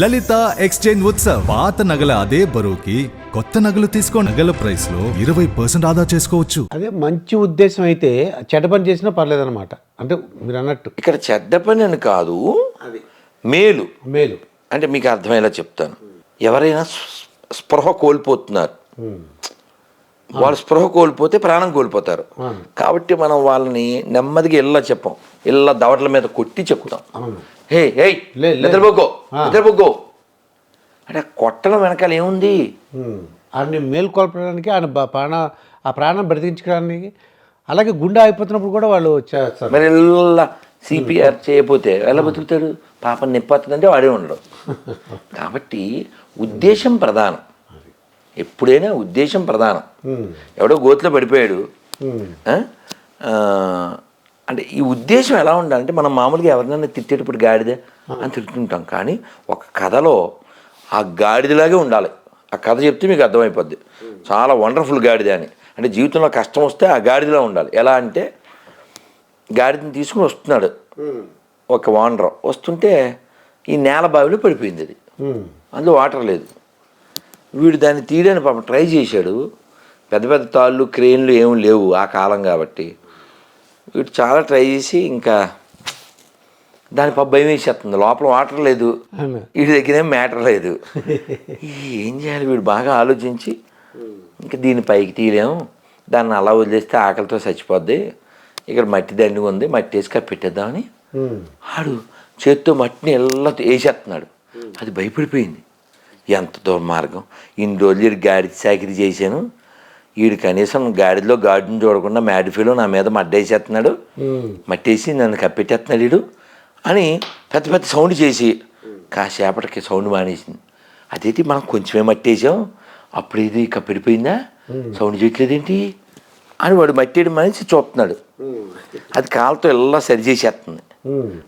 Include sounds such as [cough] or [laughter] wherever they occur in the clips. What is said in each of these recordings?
లలిత exchange Utsav. పాత నగల అదే బరువుకి కొత్త నగలు తీసుకో నగల ప్రైస్లో ఇరవై పర్సెంట్ ఆదా చేసుకోవచ్చు. అదే మంచి ఉద్దేశం అయితే చెడ్డ పని చేసినా పర్లేదన్నమాట. అంటే మీరు అన్నట్టు. ఇక్కడ చెడ్డ పని అని కాదు మేలు. మేలు. అంటే మీకు అర్థమయ్యేలా చెప్తాను. ఎవరైనా స్పృహ కోల్పోతున్నారు. వాళ్ళు స్పృహ కోల్పోతే ప్రాణం కోల్పోతారు. కాబట్టి మనం వాళ్ళని నెమ్మదిగా ఇళ్ళ చెప్పం? ఇళ్ళ దవడల మీద కొట్టి చెప్తాం. హే హే. నిద్రపోకో. నిద్రపోకో. అంటే కొట్టడం వెనకాల ఏముంది? ఉమ్. ఆయన్ని మేల్కొల్పడానికి ఆయన ప్రాణ ఆ ప్రాణం బ్రతికించడానికి అలాగే గుండె అయిపోతున్నప్పుడు కూడా వాళ్ళు చేస్తారు. మరి ఇళ్ళ సిపిఆర్ చేయకపోతే ఎలా బతుకుతాడు పాపం నిప్పతుందంటే వాడే ఉండడు. [laughs] కాబట్టి ఉద్దేశం ప్రధానం. ఎప్పుడైనా ఉద్దేశం ప్రధానం. ఎవడో గోతిలో పడిపోయాడు. అంటే ఈ ఉద్దేశం ఎలా ఉండాలంటే మనం మామూలుగా ఎవరినైనా తిట్టేటప్పుడు గాడిద అని తిడుతుంటాం. కానీ ఒక కథలో ఆ గాడిదలాగే ఉండాలి. ఆ కథ చెప్తే మీకు అర్థమైపోద్ది. చాలా వండర్ఫుల్ గాడిద అని. అంటే జీవితంలో కష్టం వస్తే ఆ గాడిదలా ఉండాలి. ఎలా అంటే గాడిదని తీసుకుని వస్తున్నాడు. ఒక వానర్ వస్తుంటే ఈ నేల బావిలో పడిపోయింది అది. అందులో వాటర్ లేదు. వీడు దాన్ని తీయడానికి పాపం ట్రై చేశాడు. పెద్ద పెద్ద తాళ్ళు క్రెయిన్లు ఏమి లేవు ఆ కాలం కాబట్టి. వీడు చాలా ట్రై చేసి ఇంకా దాని పాప భయం వేసేస్తుంది. లోపల వాటర్ లేదు. వీడి దగ్గర ఏం మ్యాటర్ లేదు. ఏం చేయాలి? వీడు బాగా ఆలోచించి ఇంకా దీన్ని పైకి తీయలేము. దాన్ని అలా వదిలేస్తే ఆకలితో చచ్చిపోద్ది. ఇక్కడ మట్టి దండిగా ఉంది. మట్టి వేసి కప్పెట్టేద్దామని. ఆడు చేత్తో మట్టిని ఎల్ల వేసేస్తున్నాడు. అది భయపడిపోయింది. ఎంత దుర్మార్గం. ఇన్ని రోజులు గాడి చాకిరి చేశాను. వీడు కనీసం గాడిలో గాడిని చూడకుండా మ్యాడిఫీలో నా మీద మడ్డేసేస్తున్నాడు. మట్టేసి నన్ను కప్పెట్టేస్తున్నాడు వీడు అని పెద్ద పెద్ద సౌండ్ చేసి కాసేపటికి సౌండ్ మానేసింది. అదేంటి మనం కొంచెమే మట్టేసాం? అప్పుడు ఇది కప్పెడిపోయిందా? సౌండ్ చేయట్లేదేంటి? అని వాడు మట్టేయడం మనిషి చూస్తున్నాడు అది కాలుతో ఎలా సరి చేసేస్తుంది.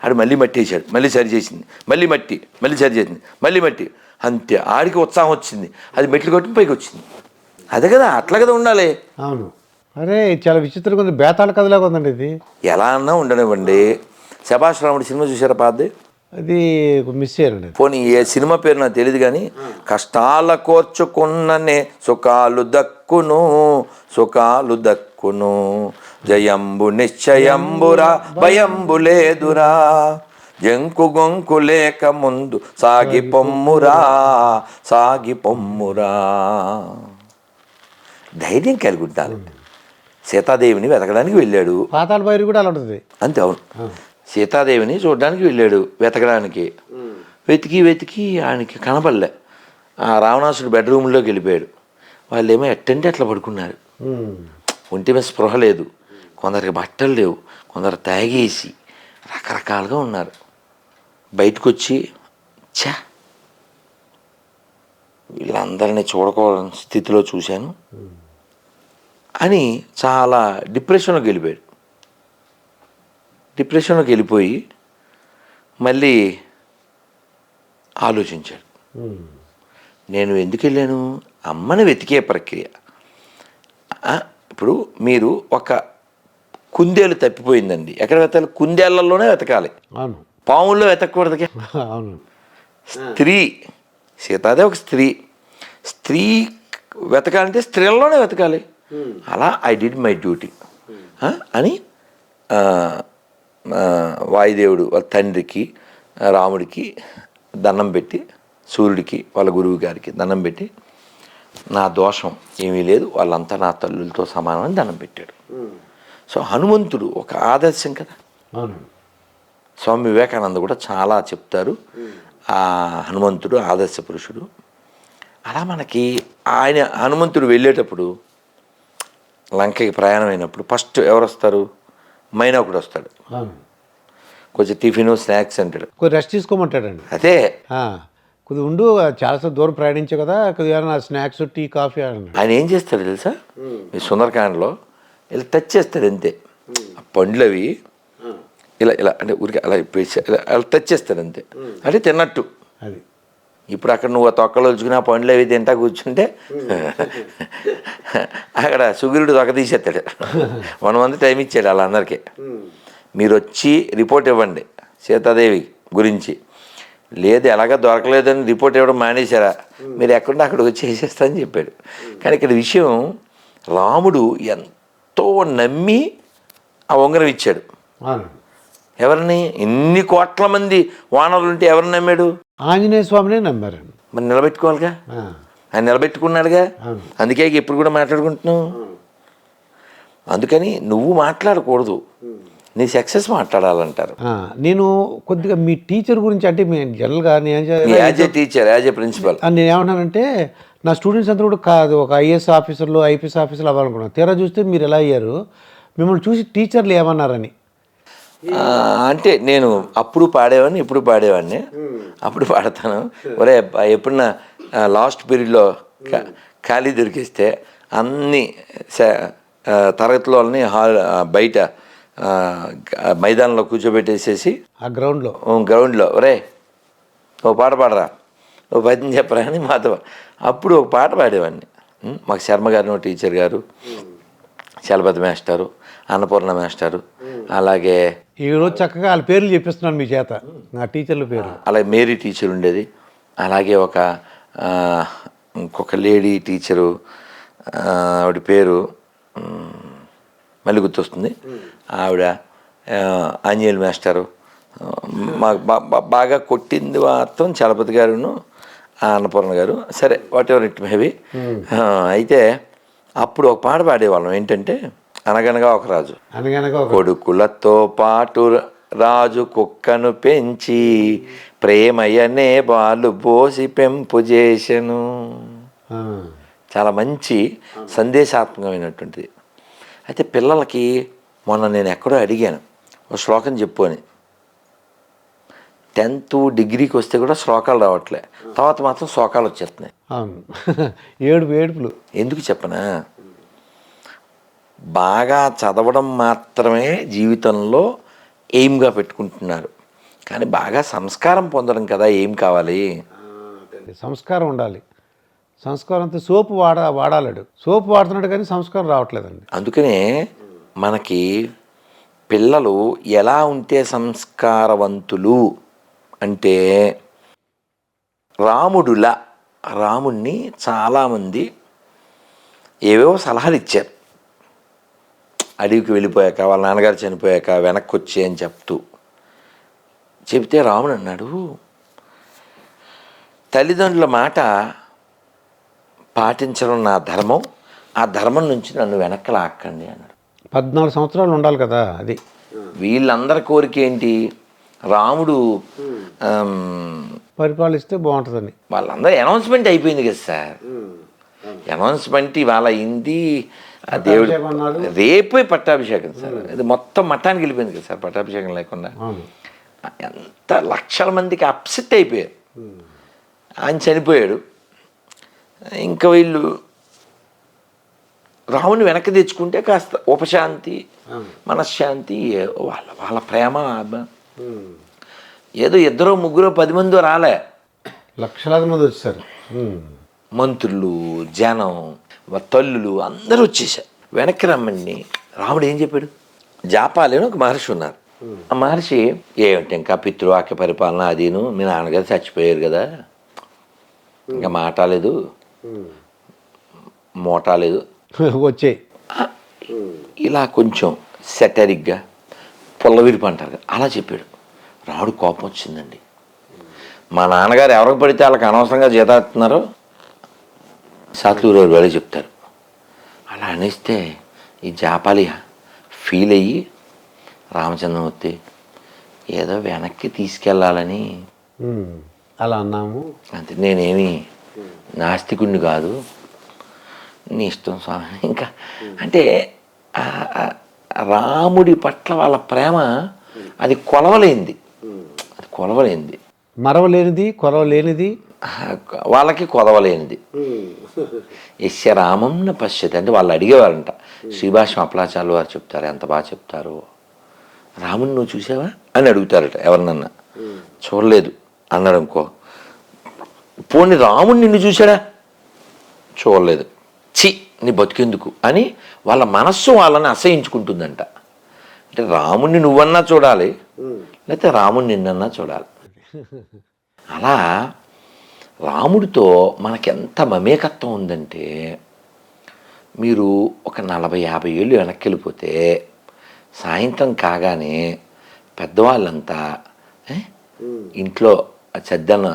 ఆడు మళ్ళీ మట్టి వేసాడు మళ్ళీ సరి చేసింది. మళ్ళీ మట్టి. మళ్ళీ సరి చేసింది. మళ్ళీ మట్టి. అంతే. ఆడికి ఉత్సాహం వచ్చింది. అది మెట్లు కొట్టి పైకి వచ్చింది. అదే కదా అట్లా కదా ఉండాలి. అవును. అరే చాలా విచిత్రంగా ఉంది. బేతాళ కథలాగా ఉందండి ఇది. ఎలా అన్నా ఉండనివ్వండి. శభాష్ రాముడి సినిమా చూసారా పాది అది మిస్ అది. పోనీ ఏ సినిమా పేరు నాకు తెలియదు కానీ కష్టాల కోర్చుకున్ననే సుఖాలు దక్కును సుఖాలు దక్కును. జయంబు నిశ్చయంబురా భయంబు లేదురా. జంకు గొంకు లేక ముందు సాగి పొమ్మురా సాగి పొమ్మురా. ధైర్యం కలిగి ఉండాలి సీతాదేవిని వెతకడానికి వెళ్ళాడు. పాతాళ భైరి కూడా అలా ఉంటుంది. అంతే అవును. సీతాదేవిని చూడడానికి వెళ్ళాడు వెతకడానికి. వెతికి వెతికి ఆయనకి కనపడలే. ఆ రావణాసుడు బెడ్రూమ్లోకి వెళ్ళిపోయాడు. వాళ్ళు ఏమో ఎట్టంటే అట్లా పడుకున్నారు. ఒంటి మీద స్పృహ లేదు. కొందరికి బట్టలు లేవు. కొందరు తాగేసి రకరకాలుగా ఉన్నారు. బయటకు వచ్చి ఛా! వీళ్ళందరినీ చూడకూడని స్థితిలో చూశాను. అని చాలా డిప్రెషన్లోకి వెళ్ళిపోయాడు డిప్రెషన్లోకి వెళ్ళిపోయి మళ్ళీ ఆలోచించాడు. నేను ఎందుకు వెళ్ళాను? అమ్మని వెతికే ప్రక్రియ. ఇప్పుడు మీరు ఒక కుందేలు తప్పిపోయిందండి. ఎక్కడ వెతకాలి? కుందేళ్ళలోనే వెతకాలి. అవును. పాముల్లో వెతకూడదుగా అవును. స్త్రీ సీతాదే ఒక స్త్రీ. స్త్రీ వెతకాలంటే స్త్రీలలోనే వెతకాలి. అలా ఐ డిడ్ మై డ్యూటీ అని వాయుదేవుడు వాళ్ళ తండ్రికి రాముడికి దండం పెట్టి సూర్యుడికి వాళ్ళ గురువు గారికి దండం పెట్టి నా దోషం ఏమీ లేదు వాళ్ళంతా నా తల్లులతో సమానమని దండం పెట్టాడు. సో హనుమంతుడు ఒక ఆదర్శం కదా? స్వామి వివేకానంద కూడా చాలా చెప్తారు. ఆ హనుమంతుడు ఆదర్శ పురుషుడు. అలా మనకి ఆయన హనుమంతుడు వెళ్ళేటప్పుడు లంకకి ప్రయాణం అయినప్పుడు ఫస్ట్ ఎవరు వస్తారు మైనాకుడు వస్తాడు. అవును. కొంచెం టిఫిన్ స్నాక్స్ అంటాడు. కొద్ది రెస్ట్ తీసుకోమంటాడండి. అదే. కొద్ది ఉండు చాలాసేపు దూరం ప్రయాణించావు కదా కొద్దిగా స్నాక్స్ టీ కాఫీ ఆయన ఏం చేస్తాడు తెలుసా? ఈ సుందరకాండలో ఇలా టచ్ చేస్తాడు అంతే. ఆ పండ్లు అవి ఇలా ఇలా అంటే ఊరికి అలా ఇప్పేసి ఇలా అలా టచ్ చేస్తాడు అంతే. అంటే తిన్నట్టు. అది. ఇప్పుడు అక్కడ నువ్వు ఆ తొక్కలు వచ్చుకుని ఆ పండ్లు అవి తింటా కూర్చుంటే అక్కడ సుగిరుడు తొక్క తీసేస్తాడు. వన్ మంత్ టైం ఇచ్చాడు వాళ్ళందరికీ. మీరు వచ్చి రిపోర్ట్ ఇవ్వండి సీతాదేవి గురించి. లేదు ఎలాగ దొరకలేదని రిపోర్ట్ ఇవ్వడం మానేశారా? మీరు ఎక్కడుంటే అక్కడ వచ్చి చేసేస్తా అని చెప్పాడు కానీ ఇక్కడ విషయం రాముడు ఎంతో నమ్మి ఆ ఉంగరం ఇచ్చాడు. ఎవరిని? ఇన్ని కోట్ల మంది వానరులు ఉంటే ఎవరిని నమ్మాడు? ఆంజనేయ స్వామినే నమ్మారండి. మరి నిలబెట్టుకోవాలిగా? ఆయన నిలబెట్టుకున్నాడుగా. అందుకే ఇప్పుడు కూడా మాట్లాడుకుంటున్నావు? అందుకని నువ్వు మాట్లాడకూడదు. నీ సక్సెస్ మాట్లాడాలంటారు. నేను కొద్దిగా మీ టీచర్ గురించి అంటే మీ జనరల్గా as a teacher as a principal. ఆ, నేను ఏమంటానంటే నా స్టూడెంట్స్ అందరూ కూడా కాదు ఒక ఐఏఎస్ ఆఫీసర్లు ఐపీఎస్ ఆఫీసర్లు అవ్వాలనుకున్నాను తీరా చూస్తే మీరు ఎలా అయ్యారు? మిమ్మల్ని చూసి టీచర్లు ఏమన్నారని. అంటే నేను అప్పుడు పాడేవాడిని ఇప్పుడు పాడేవాడిని. అప్పుడు పాడతాను. ఒరే ఎప్పుడన్నా లాస్ట్ పీరియడ్లో ఖాళీ దొరికిస్తే అన్ని తరగతిలో హాల్ బయట మైదానంలో కూర్చోబెట్టేసేసి ఆ గ్రౌండ్లో. గ్రౌండ్లో ఒరే ఓ పాట పాడరా ఓ పద్యం చెప్పరా అని మాతో అప్పుడు ఒక పాట పాడేవాడిని. మాకు శర్మ గారు టీచర్ గారు చలపతి మాస్టారు అన్నపూర్ణ మాస్టారు అలాగే ఈరోజు చక్కగా వాళ్ళ పేర్లు చెప్పిస్తున్నాను మీ చేత. నా టీచర్ల పేరు అలాగే మేరీ టీచర్ ఉండేది. అలాగే ఒక ఇంకొక లేడీ టీచరు ఆవిడ పేరు మళ్ళీ గుర్తొస్తుంది. ఆవిడ ఆంజనేయులు మాస్టరు. మాకు బాగా కొట్టింది మాత్రం చలపతి గారును అన్నపూర్ణ గారు. సరే వాట్ ఎవర్ ఇట్ మేబీ అయితే అప్పుడు ఒక పాట పాడేవాళ్ళం. ఏంటంటే అనగనగా ఒక రాజు. అనగనగా ఒక కొడుకులతో పాటు రాజు కుక్కను పెంచి ప్రేమయ్యనే బాలు పోసి పెంపు చేసెను చాలా మంచి సందేశాత్మకమైనటువంటిది. అయితే పిల్లలకి మొన్న నేను ఎక్కడో అడిగాను ఒక శ్లోకం చెప్పు అని. టెన్త్ డిగ్రీకి వస్తే కూడా శ్లోకాలు రావట్లే. తర్వాత మాత్రం శ్లోకాలు వచ్చేస్తున్నాయి. అవును. [laughs] ఏడుపు ఏడుపులు. ఎందుకు చెప్పనా? బాగా చదవడం మాత్రమే జీవితంలో ఎయిమ్గా పెట్టుకుంటున్నారు. కానీ బాగా సంస్కారం పొందడం కదా ఏం కావాలి? సంస్కారం ఉండాలి. సంస్కారంతో సోపు వాడ వాడాలడు. సోపు వాడుతున్నాడు కానీ సంస్కారం రావట్లేదండి. అందుకనే మనకి పిల్లలు ఎలా ఉంటే సంస్కారవంతులు అంటే రాముడులా రాముణ్ణి చాలామంది ఏవేవో సలహాలు ఇచ్చారు. అడవికి వెళ్ళిపోయాక వాళ్ళ నాన్నగారు చనిపోయాక వెనక్కి వచ్చి అని చెప్తూ. చెబితే రాముడు అన్నాడు తల్లిదండ్రుల మాట పాటించడం నా ధర్మం ఆ ధర్మం నుంచి నన్ను వెనక్కి లాక్కండి అన్నాడు. పద్నాలుగు సంవత్సరాలు ఉండాలి కదా అది. వీళ్ళందరి కోరిక ఏంటి? రాముడు పరిపాలిస్తే బాగుంటుందని. వాళ్ళందరూ అనౌన్స్మెంట్ అయిపోయింది కదా సార్. అనౌన్స్మెంట్ ఇవాళ అయింది ఆ దేవుడు. రేపే పట్టాభిషేకం సార్. ఇది మొత్తం మట్టానికి వెళ్ళిపోయింది కదా సార్ పట్టాభిషేకం లేకుండా. ఎంత లక్షల మందికి అప్సెట్ అయిపోయారు. ఆయన చనిపోయాడు. ఇంకా వీళ్ళు రాముని వెనక్కి తెచ్చుకుంటే కాస్త ఉపశాంతి మనశ్శాంతి వాళ్ళ వాళ్ళ ప్రేమ ఏదో ఇద్దరు ముగ్గురు పది మంది రాలే. లక్షలాది మంది వచ్చారు. మంత్రులు జనం తల్లులు అందరూ వచ్చేసారు వెనక్కి రమ్మని రాముడు ఏం చెప్పాడు? జాపాలి అని ఒక మహర్షి ఉన్నారు. ఆ మహర్షి ఏమిటి ఇంకా పితృవాక్య పరిపాలన అదీను? మీ నాన్నగారు చచ్చిపోయారు కదా. ఇంకా మాటాలేదు మోటాలేదు [laughs] వచ్చాయి ఇలా కొంచెం సెటరిక్గా పుల్లవిరిపి అంటారు అలా చెప్పాడు. రాముడు కోపం వచ్చిందండి. మా నాన్నగారు ఎవరికి పడితే వాళ్ళకి అనవసరంగా జీతాస్తున్నారో సాత్లూరు వెళ్ళి చెప్తారు. అలా అనేస్తే ఈ జాపాలి ఫీల్ అయ్యి రామచంద్రమూర్తి ఏదో వెనక్కి తీసుకెళ్ళాలని. అలా అన్నాము. అంతే. నేనేమి నాస్తికుణ్ణి కాదు. నీ ఇష్టం స్వామి. ఇంకా అంటే రాముడి పట్ల వాళ్ళ ప్రేమ అది కొలవలేంది అది కొలవలేంది మరవలేనిది కొరవలేనిది ఆ, వాళ్ళకి కొదవలేనిది. యస్య రామంన పశ్యతి అంటే వాళ్ళు అడిగేవారంట శ్రీభాష్యం అప్లాచార్యులు వారు చెప్తారు ఎంత బాగా చెప్తారు? రాముని నువ్వు చూసావా? అని అడుగుతారట ఎవరినన్నా. చూడలేదు. అన్నాడు అనుకో. పోనీ రాముడు నిన్ను చూశాడా? చూడలేదు. చి నీ బతికెందుకు? అని వాళ్ళ మనస్సు వాళ్ళని అసహించుకుంటుందంట. అంటే రాముణ్ణి నువ్వన్నా చూడాలి లేకపోతే రాముణ్ణి నిన్నన్నా చూడాలి. [laughs] అలా రాముడితో మనకెంత మమేకత్వం ఉందంటే మీరు ఒక నలభై యాభై ఏళ్ళు వెనక్కి వెళ్ళిపోతే సాయంత్రం కాగానే పెద్దవాళ్ళంతా ఇంట్లో చెద్దను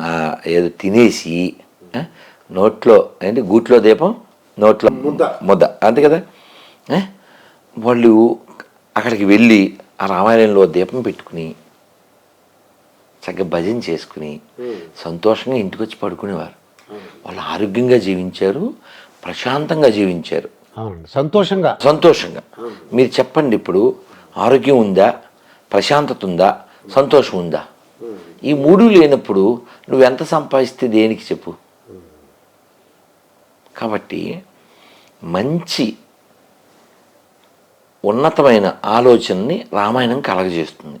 ఏదో తినేసి నోట్లో ఏంటి గూట్లో దీపం? నోట్లో ముద్ద. ముద్ద. అంతే కదా? వాళ్ళు అక్కడికి వెళ్ళి ఆ రామాయణంలో దీపం పెట్టుకుని చక్కగా భజన చేసుకుని సంతోషంగా ఇంటికి వచ్చి పడుకునేవారు వాళ్ళు ఆరోగ్యంగా జీవించారు ప్రశాంతంగా జీవించారు. సంతోషంగా. సంతోషంగా. మీరు చెప్పండి ఇప్పుడు ఆరోగ్యం ఉందా ప్రశాంతత ఉందా సంతోషం ఉందా? ఈ మూడు లేనప్పుడు నువ్వు ఎంత సంపాదిస్తే దేనికి చెప్పు? కాబట్టి మంచి ఉన్నతమైన ఆలోచనని రామాయణం కలగజేస్తుంది.